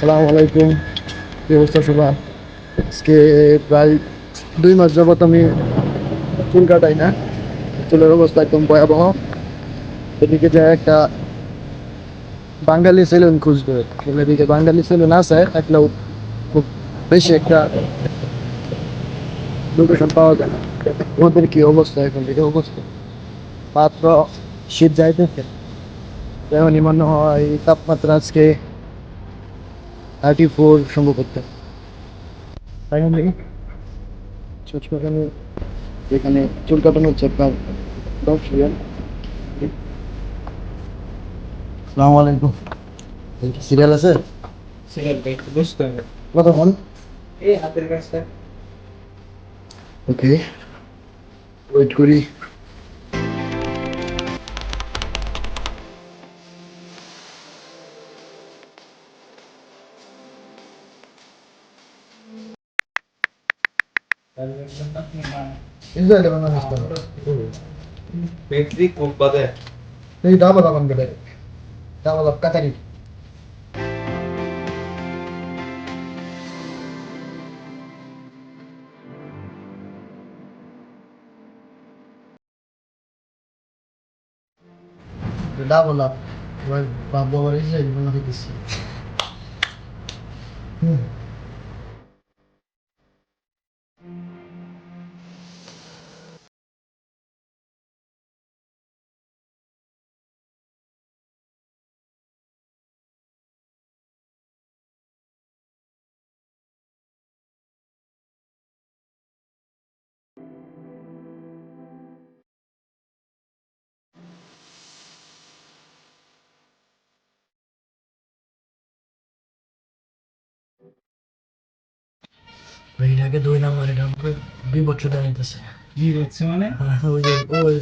সালাম আলাইকুম। কি অবস্থা সবার? আজকে প্রায় দুই মাস যাবত আমি চুল কাটাই না। চুলের অবস্থা একদম ভয়াবহ। এদিকে যায় একটা বাঙালি সেলুন খুঁজবে। এদিকে বাঙালি সেলুন আছে একটাও খুব বেশি একটা লোকেশন পাওয়া যায় না। ওদের কি অবস্থা এখন? থেকে অবস্থা। পাত্র শীত যাইতেছে। যেমনই মনে হয়, তাপমাত্রা আজকে থার্টি ফোর সম্ভবত দেখি ছোট কাটানো এখানে চুল কাটানো হচ্ছে আপনার দশ রিয়াল সালাম আলাইকুম। সিরিয়াল আছে? সিগারেট ভাই বুঝতে হবে। কতক্ষণ এই হাতের কাজটা। ওকে ওয়েট করি। Israel বাদে Ini double akan gede. Double up kata ni. Double up. Bawa bawa ini jadi mana kita sih. Hmm. মেয়েটাকে দুই নাম্বার এটা বিপদ দাঁড়াইতেছে কি হচ্ছে মানে ওই যে ওই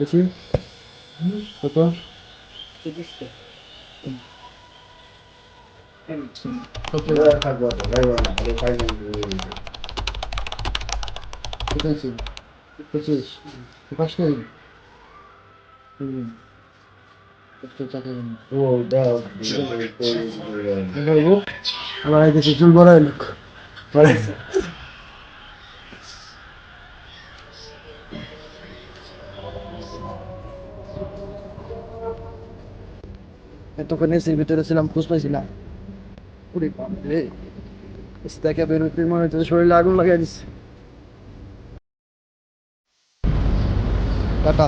বেশি কত কত কত আছে পঁচিশ পাঁচ কেজি হুম কত টাকা দেবো আমার আইতেছে চুল বড় লোক এতক্ষণ এসির ভিতরে ছিলাম, খোঁজ পাইছিলাম। ওরে বাপরে এসি থেকে বেরোতে মনে হচ্ছে শরীরে আগুন লাগাই দিচ্ছে টাটা।